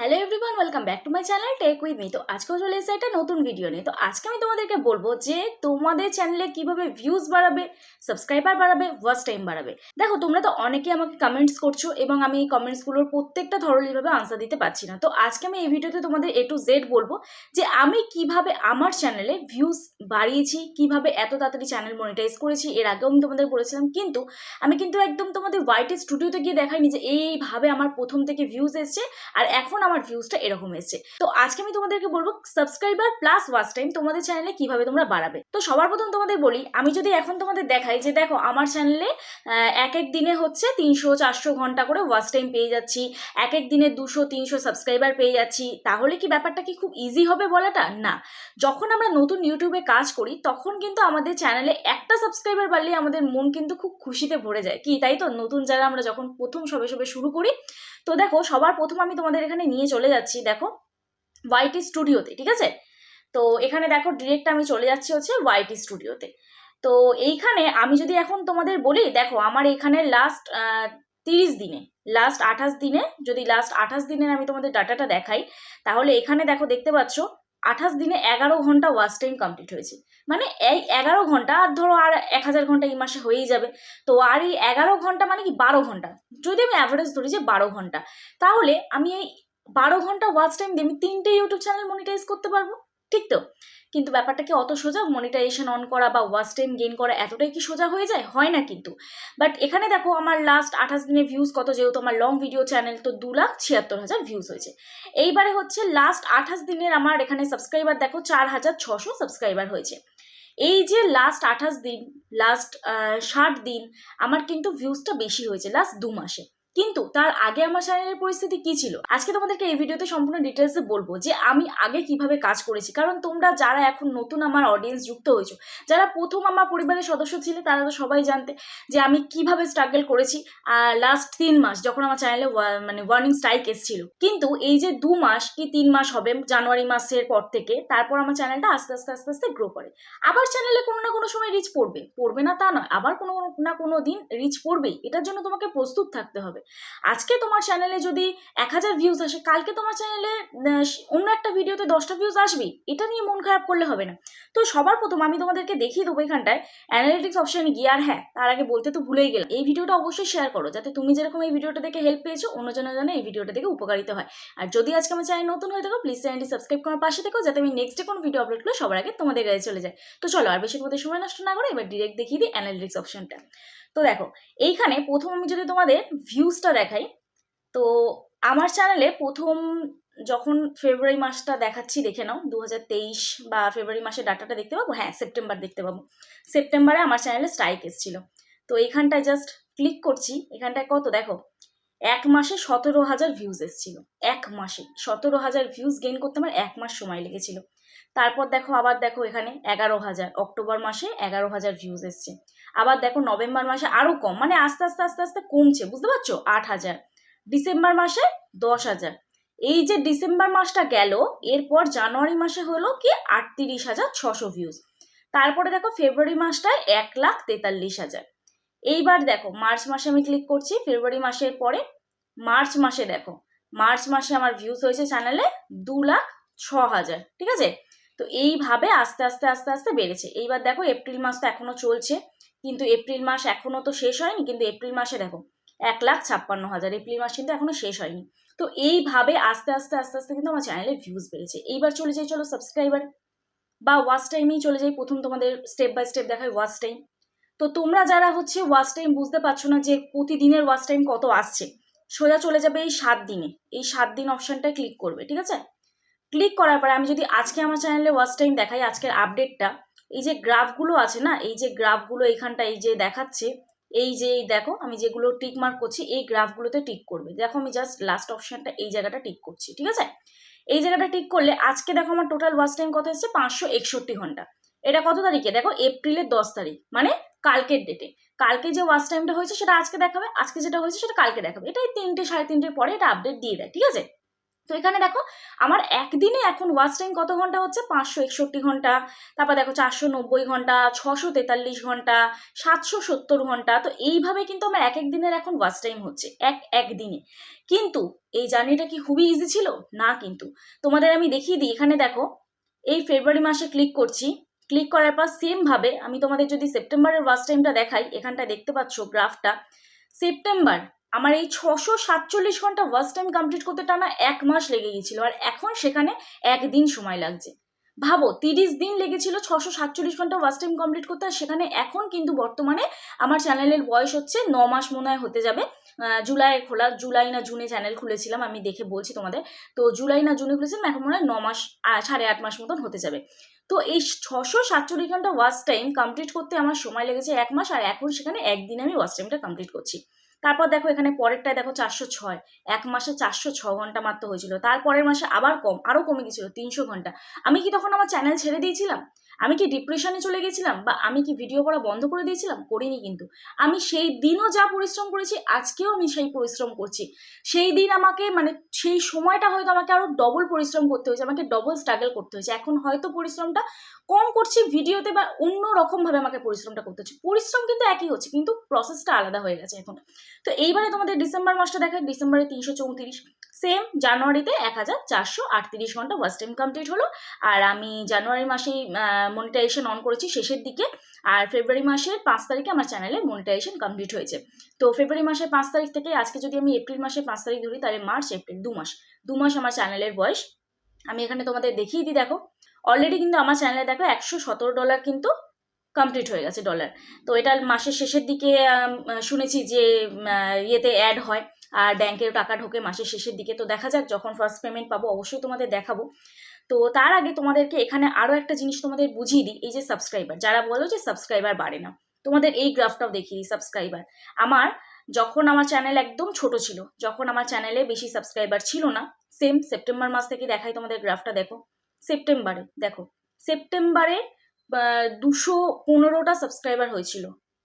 Hello everyone welcome back to my channel tech with me তো আজকেও চলে এসেছে একটা নতুন ভিডিও নিয়ে। তো আজকে আমি তোমাদেরকে বলব যে, তোমাদের চ্যানেলে কীভাবে ভিউজ বাড়াবে সাবস্ক্রাইবার বাড়াবে ওয়াচ টাইম বাড়াবে। দেখো, তোমরা তো অনেকে আমাকে কমেন্টস করছ এবং আমি এই কমেন্টসগুলোর প্রত্যেকটা ধরনেরভাবে আনসার দিতে পারছি না। তো আজকে আমি এই ভিডিওতে তোমাদের এ টু জেড বলব যে, আমি কীভাবে আমার চ্যানেলে ভিউজ বাড়িয়েছি, কীভাবে এত তাড়াতাড়ি চ্যানেল মনিটাইজ করেছি, এর আগেও আমি তোমাদের বলেছিলাম। কিন্তু আমি কিন্তু একদম তোমাদের হোয়াইট স্টুডিওতে গিয়ে দেখাইনি যে, এইভাবে আমার প্রথম থেকে ভিউজ এসছে। আর এখন আমার ভিউজটা এরকম এসছে। তো আজকে আমি তোমাদেরকে বলব সাবস্ক্রাইবার প্লাস ওয়াচ টাইম তোমাদের চ্যানেলে কীভাবে তোমরা বাড়াবে। তো সবার প্রথম তোমাদের বলি, আমি যদি এখন তোমাদের দেখাই যে দেখো আমার চ্যানেলে এক এক দিনে হচ্ছে তিনশো চারশো ঘণ্টা করে ওয়াচ টাইম পেয়ে যাচ্ছি, এক এক দিনে দুশো তিনশো সাবস্ক্রাইবার পেয়ে যাচ্ছি, তাহলে কি ব্যাপারটা কি খুব ইজি হবে বলাটা? না। যখন আমরা নতুন ইউটিউবে কাজ করি, তখন কিন্তু আমাদের চ্যানেলে একটা সাবস্ক্রাইবার বাড়লে আমাদের মন কিন্তু খুব খুশিতে ভরে যায়। কি, তাই তো? নতুন যারা আমরা যখন প্রথম সবে সবে শুরু করি, তো দেখো সবার প্রথম আমি তোমাদের এখানে নিয়ে চলে যাচ্ছি, দেখো ওয়াইটি স্টুডিওতে ঠিক আছে? তো এখানে দেখো ডিরেক্ট আমি চলে যাচ্ছি হচ্ছে ওয়াইটি স্টুডিওতে তো এইখানে আমি যদি এখন তোমাদের বলি, দেখো, আমার এখানে লাস্ট তিরিশ দিনে লাস্ট আঠাশ দিনে, যদি লাস্ট আঠাশ দিনের আমি তোমাদের ডাটাটা দেখাই, তাহলে এখানে দেখো, দেখতে পাচ্ছ, আঠাশ দিনে এগারো ঘণ্টা ওয়াচ টাইম কমপ্লিট হয়েছে। মানে এই এগারো ঘণ্টা, আর ধরো আর এক হাজার ঘণ্টা এই মাসে হয়েই যাবে। তো আর এই এগারো ঘণ্টা মানে কি, বারো ঘণ্টা। যদি আমি অ্যাভারেজ ধরি যে বারো ঘণ্টা, তাহলে আমি এই বারো ঘণ্টা ওয়াচ টাইম দিয়ে আমি তিনটে ইউটিউব চ্যানেল মনিটাইজ করতে পারব? ঠিক তো? কিন্তু ব্যাপারটা কি অত সোজা? মনিটাইজেশন অন করা বা ওয়াচ টাইম গেইন করা এতটাই কি সোজা হয়ে যায়? হয় না কিন্তু। বাট এখানে দেখো আমার লাস্ট আঠাশ দিনের ভিউজ কত? যেহেতু আমার লং ভিডিও চ্যানেল তো দু লাখ ছিয়াত্তর হাজার ভিউজ হয়েছে। এইবারে হচ্ছে লাস্ট আঠাশ দিনের আমার এখানে সাবস্ক্রাইবার দেখো চার হাজার ছশো সাবস্ক্রাইবার হয়েছে। এই যে লাস্ট আঠাশ দিন লাস্ট ষাট দিন, আমার কিন্তু ভিউজটা বেশি হয়েছে লাস্ট দু মাসে। কিন্তু তার আগে আমার চ্যানেলের পরিস্থিতি কি ছিল? আজকে তোমাদেরকে এই ভিডিওতে সম্পূর্ণ ডিটেলসে বলব যে আমি আগে কীভাবে কাজ করেছি। কারণ তোমরা যারা এখন নতুন আমার অডিয়েন্স যুক্ত হয়েছো, যারা প্রথম আমার পরিবারের সদস্য ছিলে, তারা তো সবাই জানতে যে আমি কীভাবে স্ট্রাগল করেছি লাস্ট তিন মাস যখন আমার চ্যানেলে মানে ওয়ার্নিং স্ট্রাইক এসেছিল। কিন্তু এই যে দু মাস কি তিন মাস হবে, জানুয়ারি মাসের পর থেকে, তারপর আমার চ্যানেলটা আস্তে আস্তে আস্তে আস্তে গ্রো করে। আবার চ্যানেলে কোনো না কোনো সময় রিচ পড়বে। পড়বে না তা নয়, আবার কোনো না কোনো দিন রিচ পড়বেই। এটার জন্য তোমাকে প্রস্তুত থাকতে হবে। আজকে তোমার চ্যানেলে যদি এক হাজার ভিউজ আসে, কালকে তোমার চ্যানেলে অন্য একটা ভিডিওতে দশটা ভিউজ আসবেই এটা নিয়ে মন খারাপ করলে হবে না। তো সবার প্রথম আমি তোমাদেরকে দেখিয়ে দেবো এখানটায় অ্যানালিটিক্স অপশানে গিয়ে। আর হ্যাঁ তার আগে বলতে তো ভুলেই গেলাম। এই ভিডিওটা অবশ্যই শেয়ার করো, যাতে তুমি যেরকম এই ভিডিওটা দেখে হেল্প পেয়েছ অন্যজনের জন্য এই ভিডিওটা দেখে উপকারিত হয়। আর যদি আজকে আমার চ্যানেল নতুন হয়ে থাকো প্লিজ চ্যানেলটি সাবস্ক্রাইব করার পাশে থেকো, যাতে আমি নেক্সটে কোনো ভিডিও আপলোড করলে সবার আগে তোমাদের কাছে চলে যায়। তো চলো, আর বেশি সময় নষ্ট না করে এবার ডিরেক্ট দেখিয়ে দিই অ্যানালিটিক্স অপশনটা তো দেখো, এইখানে প্রথম আমি যদি তোমাদের ভিউজটা দেখাই, তো আমার চ্যানেলে প্রথম যখন ফেব্রুয়ারি মাসটা দেখাচ্ছি, দেখে নাও দু হাজার তেইশ বা ফেব্রুয়ারি মাসের ডাটাটা দেখতে পাবো? হ্যাঁ সেপ্টেম্বর দেখতে পাবো। সেপ্টেম্বরে আমার চ্যানেলে স্ট্রাইক এসেছিল। তো এইখানটায় জাস্ট ক্লিক করছি এখানটায় কত? দেখো, এক মাসে সতেরো হাজার ভিউজ এসেছিল। এক মাসে সতেরো হাজার ভিউজ গেইন করতে আমার এক মাস সময় লেগেছিল। তারপর দেখো, আবার দেখো এখানে এগারো হাজার। অক্টোবর মাসে এগারো হাজার ভিউজ এসছে। আবার দেখো, নভেম্বর মাসে আরও কম মানে আস্তে আস্তে আস্তে আস্তে কমছে, বুঝতে পারছ? আট হাজার। ডিসেম্বর মাসে দশ হাজার। এই যে ডিসেম্বর মাসটা গেল, এরপর জানুয়ারি মাসে হলো কি আটত্রিশ হাজার ছশো ভিউজ তারপরে দেখো, ফেব্রুয়ারি মাসটায় এক লাখ তেতাল্লিশ হাজার। এইবার দেখো, মার্চ মাসে আমি ক্লিক করছি, ফেব্রুয়ারি মাসের পরে, মার্চ মাসে দেখো, মার্চ মাসে আমার ভিউজ হয়েছে চ্যানেলে দু লাখ ছ হাজার, ঠিক আছে? তো এইভাবে আস্তে আস্তে আস্তে আস্তে বেড়েছে। এইবার দেখো এপ্রিল মাস তো এখনও চলছে, কিন্তু এপ্রিল মাস এখনও তো শেষ হয়নি, কিন্তু এপ্রিল মাসে দেখো এক লাখ ছাপ্পান্ন হাজার, এপ্রিল মাস কিন্তু এখনও শেষ হয়নি। তো এইভাবে আস্তে আস্তে আস্তে আস্তে কিন্তু আমার চ্যানেলে ভিউজ বেড়েছে। এইবার চলে যাই, চলো সাবস্ক্রাইবার বা ওয়াচ টাইমেই চলে যাই, প্রথম তোমাদের স্টেপ বাই স্টেপ দেখায় ওয়াচ টাইম তো তোমরা যারা হচ্ছে ওয়াচ টাইম বুঝতে পারছ না যে প্রতিদিনের ওয়াচ টাইম কত আসছে, সোজা চলে যাবে এই সাত দিনে। এই সাত দিন অপশানটা ক্লিক করবে, ঠিক আছে? ক্লিক করার পরে আমি যদি আজকে আমার চ্যানেলে ওয়াচ টাইম দেখাই আজকের আপডেটটা এই যে গ্রাফগুলো আছে না, এই যে গ্রাফগুলো এইখানটা এই যে দেখাচ্ছে, এই যে এই দেখো আমি যেগুলো টিক মার্ক করছি, এই গ্রাফগুলোতে টিক করবে। দেখো আমি জাস্ট লাস্ট অপশানটা এই জায়গাটা টিক করছি, ঠিক আছে? এই জায়গাটা টিক করলে আজকে দেখো আমার টোটাল ওয়াচ টাইম কত এসছে? পাঁচশো একষট্টি ঘণ্টা। এটা কত তারিখে? দেখো এপ্রিলের দশ তারিখ মানে কালকের ডেটে কালকে যে ওয়াচ টাইমটা হয়েছে সেটা আজকে দেখাবে, আজকে যেটা হয়েছে সেটা কালকে দেখাবে। এটাই তিনটে, সাড়ে তিনটের পরে এটা আপডেট দিয়ে দেয়, ঠিক আছে? তো এখানে দেখো, আমার একদিনে এখন ওয়াচ টাইম কত ঘণ্টা হচ্ছে? পাঁচশো একষট্টি ঘণ্টা। তারপর দেখো, চারশো নব্বই ঘণ্টা, ছশো তেতাল্লিশ ঘণ্টা, সাতশো সত্তর ঘণ্টা। তো এইভাবে কিন্তু আমার এক এক দিনের এখন ওয়াচ টাইম হচ্ছে, এক, একদিনে। কিন্তু এই জার্নিটা কি খুবই ইজি ছিল? না কিন্তু। তোমাদের আমি দেখিয়ে দিই, এখানে দেখো, এই ফেব্রুয়ারি মাসে ক্লিক করছি। ক্লিক করার পর সেমভাবে আমি তোমাদের যদি সেপ্টেম্বরের ওয়াচ টাইমটা দেখাই, এখানটায় দেখতে পাচ্ছ গ্রাফটা সেপ্টেম্বর আমার এই ছশো সাতচল্লিশ ঘণ্টা ওয়াচ টাইম কমপ্লিট করতে টানা এক মাস লেগে গিয়েছিল আর এখন সেখানে একদিন সময় লাগছে। ভাবো, তিরিশ দিন লেগেছিল ছশো সাতচল্লিশ ঘণ্টা ওয়াচ টাইম কমপ্লিট করতে আর সেখানে এখন কিন্তু বর্তমানে আমার চ্যানেলের বয়স হচ্ছে ন মাস মনে হয় হতে যাবে। জুলাই খোলা, জুলাই না জুনে চ্যানেল খুলেছিলাম, আমি দেখে বলছি তোমাদের। তো জুলাই না জুনে খুলেছিলাম, এখন মনে হয় ন মাস সাড়ে আট মাস মতন হতে যাবে। তো এই ছশো সাতচল্লিশ ঘণ্টা ওয়াচ টাইম কমপ্লিট করতে আমার সময় লেগেছে এক মাস আর এখন সেখানে একদিন আমি ওয়াচ টাইমটা কমপ্লিট করছি। তারপর দেখো এখানে পরেরটায় দেখো চারশো ছয়। এক মাসে চারশো ছ ঘণ্টা মাত্র হয়েছিল। তারপরের মাসে আবার কম আরও কমে গেছিল, তিনশো ঘণ্টা। আমি কি তখন আমার চ্যানেল ছেড়ে দিয়েছিলাম? আমি কি ডিপ্রেশনে চলে গেছিলাম বা আমি কি ভিডিও করা বন্ধ করে দিয়েছিলাম? করিনি কিন্তু। আমি সেই দিনও যা পরিশ্রম করেছি, আজকেও আমি সেই পরিশ্রম করছি। সেই দিন আমাকে মানে সেই সময়টা হয়তো আমাকে আরও ডবল পরিশ্রম করতে হয়েছে, আমাকে ডবল স্ট্রাগল করতে হয়েছে। এখন হয়তো পরিশ্রমটা কম করছি ভিডিওতে বা অন্য রকমভাবে আমাকে পরিশ্রমটা করতে হচ্ছে। পরিশ্রম কিন্তু একই হচ্ছে, কিন্তু প্রসেসটা আলাদা হয়ে গেছে এখন। তো এইবারে তোমাদের ডিসেম্বর মাসটা দেখায় ডিসেম্বরে তিনশো চৌত্রিশ। সেম জানুয়ারিতে এক হাজার চারশো আটত্রিশ ঘণ্টা ওয়াচ টাইম কমপ্লিট হলো। আর আমি জানুয়ারি মাসেই মনিটাইজেশন অন করেছি শেষের দিকে। আর ফেব্রুয়ারি মাসের পাঁচ তারিখে আমার চ্যানেলে মনিটাইজেশন কমপ্লিট হয়েছে। তো ফেব্রুয়ারি মাসের পাঁচ তারিখ থেকে আজকে যদি আমি এপ্রিল মাসের পাঁচ তারিখ ধরি, তাহলে মার্চ এপ্রিল দু মাস। দু মাস আমার চ্যানেলের বয়স। আমি এখানে তোমাদের দেখিয়ে দিই, দেখো। অলরেডি কিন্তু আমার চ্যানেলে দেখো একশো সতেরো ডলার কিন্তু কমপ্লিট হয়ে গেছে ডলার তো এটা মাসের শেষের দিকে শুনেছি যে ইয়েতে অ্যাড হয়। আর ব্যাংকের টাকা ঢোকে মাসের শেষের দিকে। তো দেখা যাক, যখন ফার্স্ট পেমেন্ট পাবো, অবশ্যই তোমাদের দেখাবো। তো তার আগে তোমাদেরকে এখানে আরও একটা জিনিস তোমাদের বুঝিয়ে দিই, এই যে সাবস্ক্রাইবার যারা বলো যে সাবস্ক্রাইবার বাড়ে না, তোমাদের এই গ্রাফটাও দেখিয়ে দিই সাবস্ক্রাইবার আমার যখন আমার চ্যানেল একদম ছোট ছিল, যখন আমার চ্যানেলে বেশি সাবস্ক্রাইবার ছিল না সেম সেপ্টেম্বর মাস থেকে দেখাই তোমাদের গ্রাফটা দেখো। সেপ্টেম্বরে দেখো। সেপ্টেম্বরে দুশো পনেরোটা সাবস্ক্রাইবার হয়েছিল।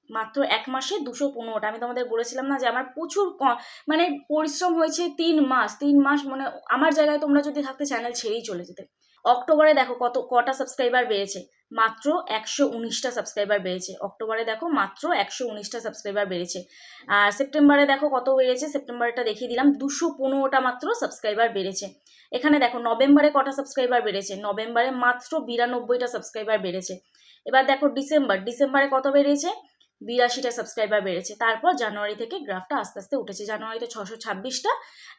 মাত্র এক মাসে দুশো পনেরোটা। আমি তোমাদের বলেছিলাম না যে আমার প্রচুর মানে পরিশ্রম হয়েছে তিন মাস। তিন মাস মানে আমার জায়গায় তোমরা যদি থাকতে চ্যানেল ছেড়েই চলে যেতে। অক্টোবরে দেখো কত, কটা সাবস্ক্রাইবার বেড়েছে। মাত্র একশো উনিশটা সাবস্ক্রাইবার বেড়েছে। অক্টোবরে দেখো মাত্র একশো উনিশটা সাবস্ক্রাইবার বেড়েছে। আর সেপ্টেম্বরে দেখো কত বেড়েছে? সেপ্টেম্বরটা দেখিয়ে দিলাম। দুশো পনেরোটা মাত্র সাবস্ক্রাইবার বেড়েছে। এখানে দেখো নভেম্বরে কটা সাবস্ক্রাইবার বেড়েছে? নভেম্বরে মাত্র বিরানব্বইটা সাবস্ক্রাইবার বেড়েছে। এবার দেখো ডিসেম্বর। ডিসেম্বরে কত বেড়েছে? বিরাশিটা সাবস্ক্রাইবার বেড়েছে। তারপর জানুয়ারি থেকে গ্রাফটা আস্তে আস্তে উঠেছে। জানুয়ারিতে ছশো ছাব্বিশটা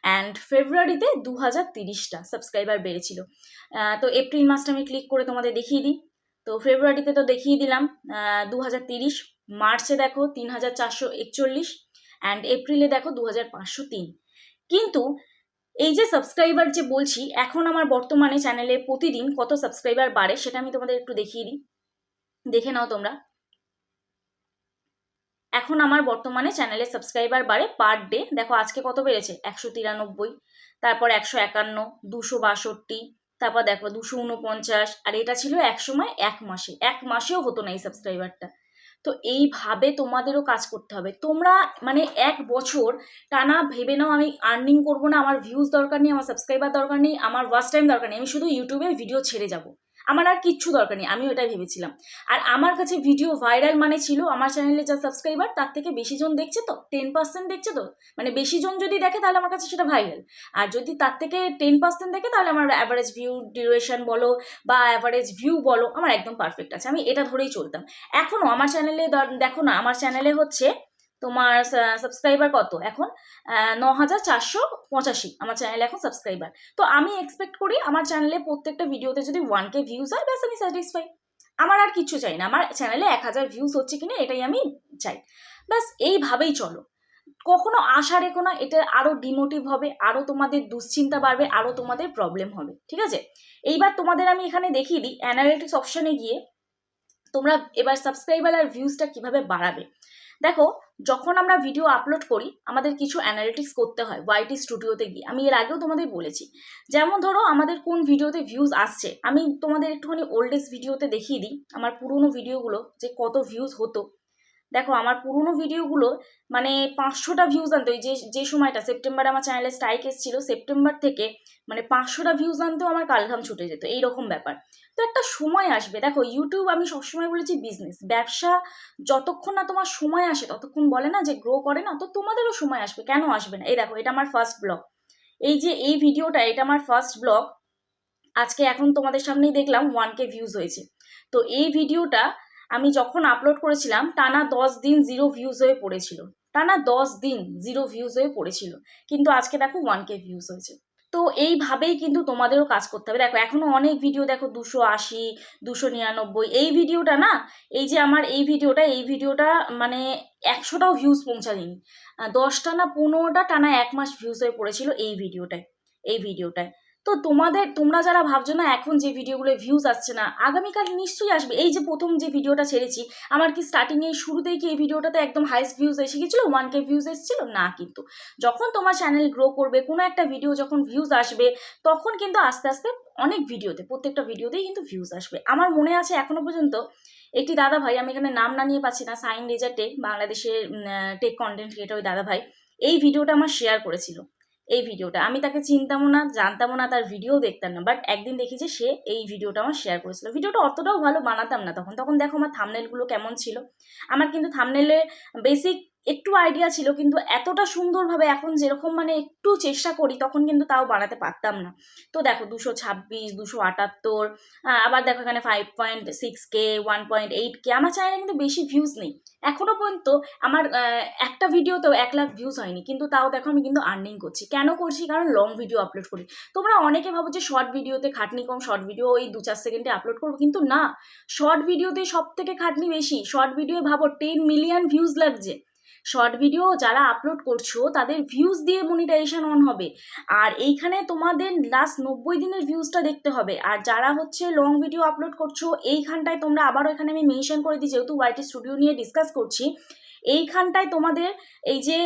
অ্যান্ড ফেব্রুয়ারিতে দু হাজার তিরিশটা সাবস্ক্রাইবার বেড়েছিল। তো এপ্রিল মাসটা আমি ক্লিক করে তোমাদের দেখিয়ে দিই। তো ফেব্রুয়ারিতে তো দেখিয়ে দিলাম। দু হাজার তিরিশ, মার্চে দেখো তিন হাজার চারশো একচল্লিশ অ্যান্ড এপ্রিলে দেখো দু হাজার পাঁচশো তিন। কিন্তু এই যে সাবস্ক্রাইবার যে বলছি, এখন আমার বর্তমানে চ্যানেলে প্রতিদিন কত সাবস্ক্রাইবার বাড়ে সেটা আমি তোমাদের একটু দেখিয়ে দিই। দেখে নাও তোমরা। এখন আমার বর্তমানে চ্যানেলে সাবস্ক্রাইবার বাড়ে পার ডে দেখো, আজকে কত বেড়েছে? একশো তিরানব্বই, তারপর একশো একান্ন, দুশো বাষট্টি, তারপর দেখো, দুশো উনপঞ্চাশ আর এটা ছিল এক সময় এক মাসে। এক মাসেও হতো না এই সাবস্ক্রাইবারটা তো এইভাবে তোমাদেরও কাজ করতে হবে। তোমরা মানে এক বছর টানা ভেবে নাও, আমি আর্নিং করব না, আমার ভিউজ দরকার নেই, আমার সাবস্ক্রাইবার দরকার নেই, আমার ওয়াচ টাইম দরকার নেই, আমি শুধু ইউটিউবে ভিডিও ছেড়ে যাব। আমার আর কিচ্ছু দরকার নেই, আমি ওটাই ভেবেছিলাম। আর আমার কাছে ভিডিও ভাইরাল মানে ছিল আমার চ্যানেলে যা সাবস্ক্রাইবার তার থেকে বেশি জন দেখছে তো টেন পার্সেন্ট দেখছে তো? মানে বেশি জন যদি দেখে তাহলে আমার কাছে সেটা ভাইরাল আর যদি তার থেকে টেন পার্সেন্ট দেখে তাহলে আমার অ্যাভারেজ ভিউ ডিউরেশন বলো বা অ্যাভারেজ ভিউ বলো, আমার একদম পারফেক্ট আছে, আমি এটা ধরেই চলতাম। এখনও আমার চ্যানেলে দেখো না, আমার চ্যানেলে হচ্ছে তোমার সাবস্ক্রাইবার কত? এখন ন হাজার চারশো পঁচাশি আমার চ্যানেলে এখন সাবস্ক্রাইবার তো আমি এক্সপেক্ট করি আমার চ্যানেলে প্রত্যেকটা ভিডিওতে যদি ওয়ান কে ভিউজ হয়, ব্যাস আমি স্যাটিসফাই আমার আর কিছু চাই না। আমার চ্যানেলে এক হাজার ভিউজ হচ্ছে কিনা, এটাই আমি চাই। ব্যাস, এইভাবেই চলো। কখনো আশা রেখো না, এটা আরও ডিমোটিভ হবে আরও তোমাদের দুশ্চিন্তা বাড়বে আরও তোমাদের প্রবলেম হবে, ঠিক আছে? এইবার তোমাদের আমি এখানে দেখিয়ে দিই অ্যানালিটিক্স অপশানে গিয়ে তোমরা এবার সাবস্ক্রাইবার আর ভিউজটা কীভাবে বাড়াবে। দেখো, যখন আমরা ভিডিও আপলোড করি, আমাদের কিছু অ্যানালিটিক্স করতে হয় ওয়াইটি স্টুডিওতে গিয়ে। আমি এর আগেও তোমাদের বলেছি। যেমন ধরো, আমাদের কোন ভিডিওতে ভিউজ আসছে, আমি তোমাদের একটুখানি ওল্ডেস্ট ভিডিওতে দেখিয়ে দিই। আমার পুরনো ভিডিওগুলো যে কত ভিউজ হতো দেখো, আমার পুরনো ভিডিওগুলো মানে পাঁচশোটা ভিউজ আনতো ওই যে যে সময়টা সেপ্টেম্বরে আমার চ্যানেলে স্ট্রাইক এসেছিল সেপ্টেম্বর থেকে মানে পাঁচশোটা ভিউজ আনতেও আমার কালঘাম ছুটে যেত, এইরকম ব্যাপার। তো একটা সময় আসবে, দেখো ইউটিউব আমি সবসময় বলেছি বিজনেস ব্যবসা যতক্ষণ না তোমার সময় আসে, ততক্ষণ বলে না যে গ্রো করে না, তো তোমাদেরও সময় আসবে, কেন আসবে না? এই দেখো, এটা আমার ফার্স্ট ব্লগ এই যে, এই ভিডিওটা, এটা আমার ফার্স্ট ব্লগ আজকে এখন তোমাদের সামনেই দেখলাম ওয়ান কে ভিউজ হয়েছে। তো এই ভিডিওটা আমি যখন আপলোড করেছিলাম, টানা দশ দিন জিরো ভিউজ হয়ে পড়েছিল। টানা দশ দিন জিরো ভিউজ হয়ে পড়েছিল। কিন্তু আজকে দেখো ওয়ান কে ভিউজ হয়েছে। তো এইভাবেই কিন্তু তোমাদেরও কাজ করতে হবে। দেখো, এখনও অনেক ভিডিও দেখো, দুশো আশি, দুশো নিরানব্বই। এই ভিডিওটা না, এই যে আমার এই ভিডিওটা এই ভিডিওটা মানে একশোটাও ভিউজ পৌঁছায়নি। দশটা না পনেরোটা টানা এক মাস ভিউজ হয়ে পড়েছিল এই ভিডিওটায় এই ভিডিওটায় তো তোমাদের, তোমরা যারা ভাবছ না এখন যে ভিডিওগুলো ভিউজ আসছে না, আগামীকাল নিশ্চয়ই আসবে। এই যে প্রথম যে ভিডিওটা ছেড়েছি, আমার কি স্টার্টিংয়ে শুরুতেই কি এই ভিডিওটাতে একদম হাইস্ট ভিউজ এসে গেছিল ওয়ান কে ভিউজ এসেছিল? না কিন্তু। যখন তোমার চ্যানেল গ্রো করবে, কোনো একটা ভিডিও যখন ভিউজ আসবে, তখন কিন্তু আস্তে আস্তে অনেক ভিডিওতে প্রত্যেকটা ভিডিওতেই কিন্তু ভিউজ আসবে। আমার মনে আছে এখনও পর্যন্ত একটি দাদা ভাই আমি এখানে নাম না নিয়ে পাচ্ছি না সাইন রেজার টেক বাংলাদেশের টেক কন্টেন্ট ক্রিয়েটর ওই দাদা ভাই এই ভিডিওটা আমার শেয়ার করেছিল। এই ভিডিওটা। আমি তাকে চিনতামও না, জানতামও না, তার ভিডিও দেখতাম না। বাট একদিন দেখি যে সে এই ভিডিওটা আমার শেয়ার করেছিল। ভিডিওটা অতটাও ভালো বানাতাম না তখন। তখন দেখো আমার থামনেলগুলো কেমন ছিল। আমার কিন্তু থামনেলের বেসিক একটু আইডিয়া ছিল, কিন্তু এতটা সুন্দরভাবে এখন যেরকম মানে একটু চেষ্টা করি, তখন কিন্তু তাও বানাতে পারতাম না। তো দেখো, দুশো ছাব্বিশ, দুশো আটাত্তর আবার দেখো এখানে five point six K one point eight K আমার চ্যানেলে কিন্তু বেশি ভিউজ নেই। এখনও পর্যন্ত আমার একটা ভিডিওতেও এক লাখ ভিউজ হয়নি, কিন্তু তাও দেখো আমি কিন্তু আর্নিং করছি। কেন করছি? কারণ লং ভিডিও আপলোড করি। তোমরা অনেকে ভাবো যে শর্ট ভিডিওতে খাটনি কম শর্ট ভিডিও ওই দু চার সেকেন্ডে আপলোড করব, কিন্তু না। শর্ট ভিডিওতে সব থেকে খাটনি বেশি। শর্ট ভিডিও ভাবো টেন মিলিয়ন ভিউজ লাগছে। শর্ট ভিডিও যারা আপলোড করছ, তাদের ভিউজ দিয়ে মনিটাইজেশন অন হবে। আর এইখানে তোমাদের লাস্ট নব্বই দিনের ভিউজটা দেখতে হবে। আর যারা হচ্ছে লং ভিডিও আপলোড করছ, এইখানটায় তোমরা আবারও এখানে আমি মেনশন করে দিই, যেহেতু ওয়াইটি স্টুডিও নিয়ে ডিসকাস করছি, এইখানটায় তোমাদের এই যে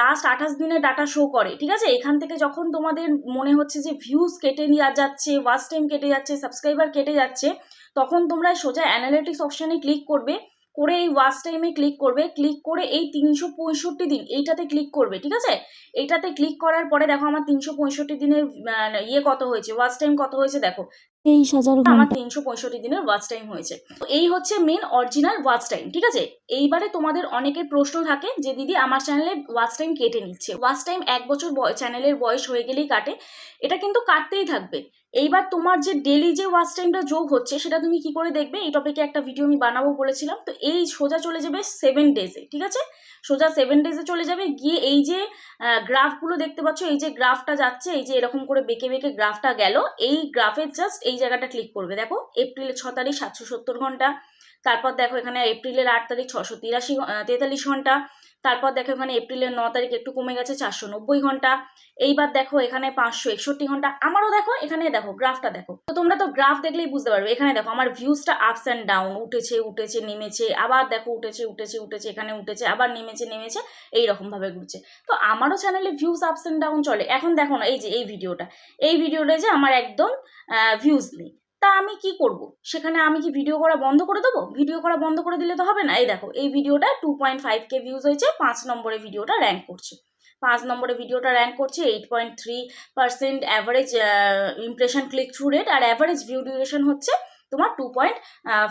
লাস্ট আঠাশ দিনের ডাটা শো করে, ঠিক আছে? এখান থেকে যখন তোমাদের মনে হচ্ছে যে ভিউজ কেটে নেওয়া যাচ্ছে ওয়াচ টাইম কেটে যাচ্ছে সাবস্ক্রাইবার কেটে যাচ্ছে, তখন তোমরা সোজা অ্যানালিটিক্স অপশানে ক্লিক করবে। করে এই ওয়াচ টাইমে ক্লিক করবে ক্লিক করে এই তিনশো পঁয়ষট্টি দিন এইটাতে ক্লিক করবে, ঠিক আছে? এইটাতে ক্লিক করার পরে দেখো আমার তিনশো পঁয়ষট্টি দিনের ইয়ে কত হয়েছে ওয়াচ টাইম কত হয়েছে দেখো। তেইশ হাজার আমার তিনশো পঁয়ষট্টি দিনের ওয়াচ টাইম হয়েছে। তো এই হচ্ছে মেন অরিজিনাল ওয়াচ টাইম ঠিক আছে? এইবারে তোমাদের অনেকের প্রশ্ন থাকে যে দিদি আমার চ্যানেলে ওয়াচ টাইম কেটে নিচ্ছে? ওয়াচ টাইম এক বছর চ্যানেলের বয়স হয়ে গেলেই কাটে। এটা কিন্তু কাটতেই থাকবে। এইবার তোমার যে ডেলি যে ওয়াচ টাইমটা যোগ হচ্ছে সেটা তুমি কি করে দেখবে? এই টপিকে একটা ভিডিও আমি বানাবো বলেছিলাম। তো এই সোজা চলে যাবে সেভেন ডেজে ঠিক আছে? সোজা সেভেন ডেজে চলে যাবে। গিয়ে এই যে গ্রাফগুলো দেখতে পাচ্ছ, এই যে গ্রাফটা যাচ্ছে, এই যে এরকম করে বেঁকে বেঁকে গ্রাফটা গেল, এই গ্রাফের জাস্ট এই জায়গাটা ক্লিক করবে। দেখো এপ্রিলের ছ তারিখ, সাতশো সত্তর ঘণ্টা। তারপর দেখো এখানে এপ্রিলের আট তারিখ, ছশো তিরাশি তেতাল্লিশ ঘণ্টা। তারপর দেখো এখানে এপ্রিলের ন তারিখ একটু কমে গেছে চারশো নব্বই ঘণ্টা। এইবার দেখো এখানে পাঁচশো একষট্টি ঘণ্টা। আমারও দেখো, এখানে দেখো, গ্রাফটা দেখো। তো তোমরা তো গ্রাফ দেখলেই বুঝতে পারবে। এখানে দেখো, আমার ভিউজটা আপস অ্যান্ড ডাউন উঠেছে উঠেছে, নেমেছে, আবার দেখো, উঠেছে উঠেছে উঠেছে, এখানে উঠেছে, আবার নেমেছে নেমেছে, এইরকমভাবে ঘুরছে। তো আমারও চ্যানেলে ভিউজ আপস অ্যান্ড ডাউন চলে। এখন দেখো না, এই যে, এই ভিডিওটা। এই ভিডিওটা যে আমার একদম ভিউজ নেই। তা আমি কি করব? সেখানে আমি কি ভিডিও করা বন্ধ করে দেবো? ভিডিও করা বন্ধ করে দিলে তো হবে না। এই দেখো, এই ভিডিওটা two point five K views হয়েছে, পাঁচ নম্বরে ভিডিওটা র্যাঙ্ক করছে। পাঁচ নম্বরে ভিডিওটা র্যাঙ্ক করছে eight point three percent average impression click through rate আর অ্যাভারেজ ভিউ ডিউরেশন হচ্ছে তোমার টু পয়েন্ট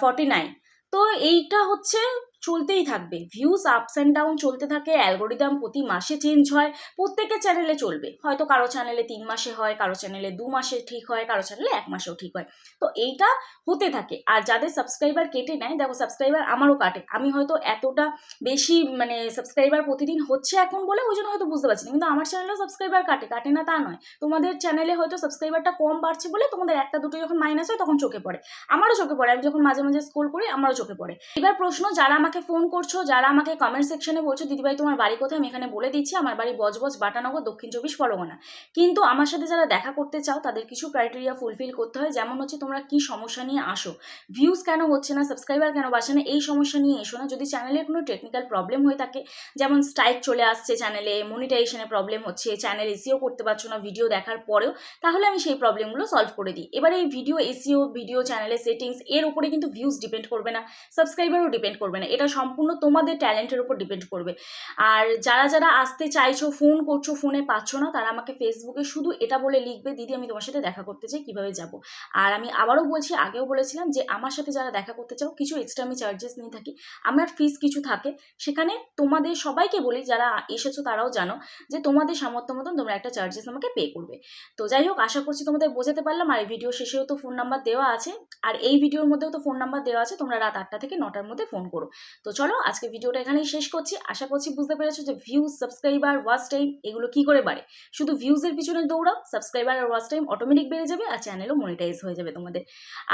ফর্টি নাইন তো এইটা হচ্ছে চলতেই থাকবে। ভিউজ আপস অ্যান্ড ডাউন চলতে থাকে অ্যালগোরিদম প্রতি মাসে চেঞ্জ হয় প্রত্যেকের চ্যানেলে চলবে। হয়তো কারও চ্যানেলে তিন মাসে হয়, কারও চ্যানেলে দু মাসে ঠিক হয়, কারও চ্যানেলে এক মাসেও ঠিক হয়। তো এইটা হতে থাকে। আর যাদের সাবস্ক্রাইবার কেটে নেয়, দেখো সাবস্ক্রাইবার আমারও কাটে। আমি হয়তো এতটা বেশি মানে সাবস্ক্রাইবার প্রতিদিন হচ্ছে এখন বলে ওই জন্য হয়তো বুঝতে পারছি না। কিন্তু আমার চ্যানেলেও সাবস্ক্রাইবার কাটে কাটে না তা নয়। তোমাদের চ্যানেলে হয়তো সাবস্ক্রাইবারটা কম বাড়ছে বলে তোমাদের একটা দুটো যখন মাইনাস হয় তখন চোখে পড়ে। আমারও চোখে পড়ে। আমি যখন মাঝে মাঝে স্ক্রোল করি, আমারও চোখে পড়ে। এবার প্রশ্ন, যারা আমাকে ফোন করছ, যারা আমাকে কমেন্ট সেকশনে বলছো, দিদিভাই, তোমার বাড়ি কোথায়? আমি এখানে বলে দিচ্ছি, আমার বাড়ি বজবজ, বাটানগর, দক্ষিণ চব্বিশ পরগনা। কিন্তু আমার সাথে যারা দেখা করতে চাও, তাদের কিছু ক্রাইটেরিয়া ফুলফিল করতে হয়। যেমন হচ্ছে, তোমরা কি সমস্যা নিয়ে আসো? ভিউজ কেন হচ্ছে না সাবস্ক্রাইবার কেন বাসে না, এই সমস্যা নিয়ে এসো না। যদি চ্যানেলের কোনো টেকনিক্যাল প্রবলেম হয়ে থাকে, যেমন স্ট্রাইক চলে আসছে চ্যানেলে মনিটাইজেশনে প্রবলেম হচ্ছে চ্যানেল এসিও করতে পারছ না ভিডিও দেখার পরেও, তাহলে আমি সেই প্রবলেমগুলো সলভ করে দিই। এবার এই ভিডিও এসিও ভিডিও চ্যানেলের সেটিংস এর উপরে কিন্তু ভিউজ ডিপেন্ড করবে না সাবস্ক্রাইবারও ডিপেন্ড করবে না। এটা সম্পূর্ণ তোমাদের ট্যালেন্টের উপর ডিপেন্ড করবে। আর যারা যারা আসতে চাইছো ফোন করছ ফোনে পাচ্ছ না, তারা আমাকে ফেসবুকে শুধু এটা বলে লিখবে, দিদি, আমি তোমার সাথে দেখা করতে চাই, কীভাবে যাব? আর আমি আবারও বলছি, আগেও বলেছিলাম যে, আমার সাথে যারা দেখা করতে চাও, কিছু এক্সট্রা আমি চার্জেস নিয়ে থাকি। আমার ফিস কিছু থাকে। সেখানে তোমাদের সবাইকে বলি, যারা এসেছ তারাও জানো যে, তোমাদের সামর্থ্য মতন তোমরা একটা চার্জেস আমাকে পে করবে। তো যাই হোক, আশা করছি তোমাদের বোঝাতে পারলাম। আর ভিডিও শেষেও তো ফোন নাম্বার দেওয়া আছে। আর এই ভিডিওর মধ্যেও তো ফোন নাম্বার দেওয়া আছে। তোমরা রাত আটটা থেকে নটার মধ্যে ফোন করো। তো চলো আজকে ভিডিওটা এখানেই শেষ করছি। আশা করছি বুঝতে পেরেছ যে ভিউজ সাবস্ক্রাইবার ওয়াচ টাইম এগুলো কি করে বাড়ে? শুধু ভিউজের পিছনে দৌড়াও সাবস্ক্রাইবার আর ওয়াচ টাইম অটোমেটিক বেড়ে যাবে আর চ্যানেলও মনিটাইজ হয়ে যাবে তোমাদের।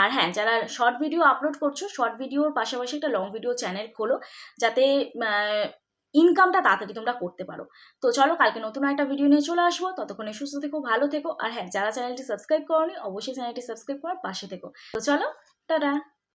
আর হ্যাঁ যারা শর্ট ভিডিও আপলোড করছ শর্ট ভিডিওর পাশাপাশি একটা লং ভিডিও চ্যানেল খোলো, যাতে ইনকামটা তাড়াতাড়ি তোমরা করতে পারো। তো চলো কালকে নতুন একটা ভিডিও নিয়ে চলে আসব। ততক্ষণে সুস্থ থেকো, ভালো থেকো। আর হ্যাঁ যারা চ্যানেলটি সাবস্ক্রাইব করনি, অবশ্যই চ্যানেলটি সাবস্ক্রাইব করার পাশে থেকো। তো চলো, টাটা!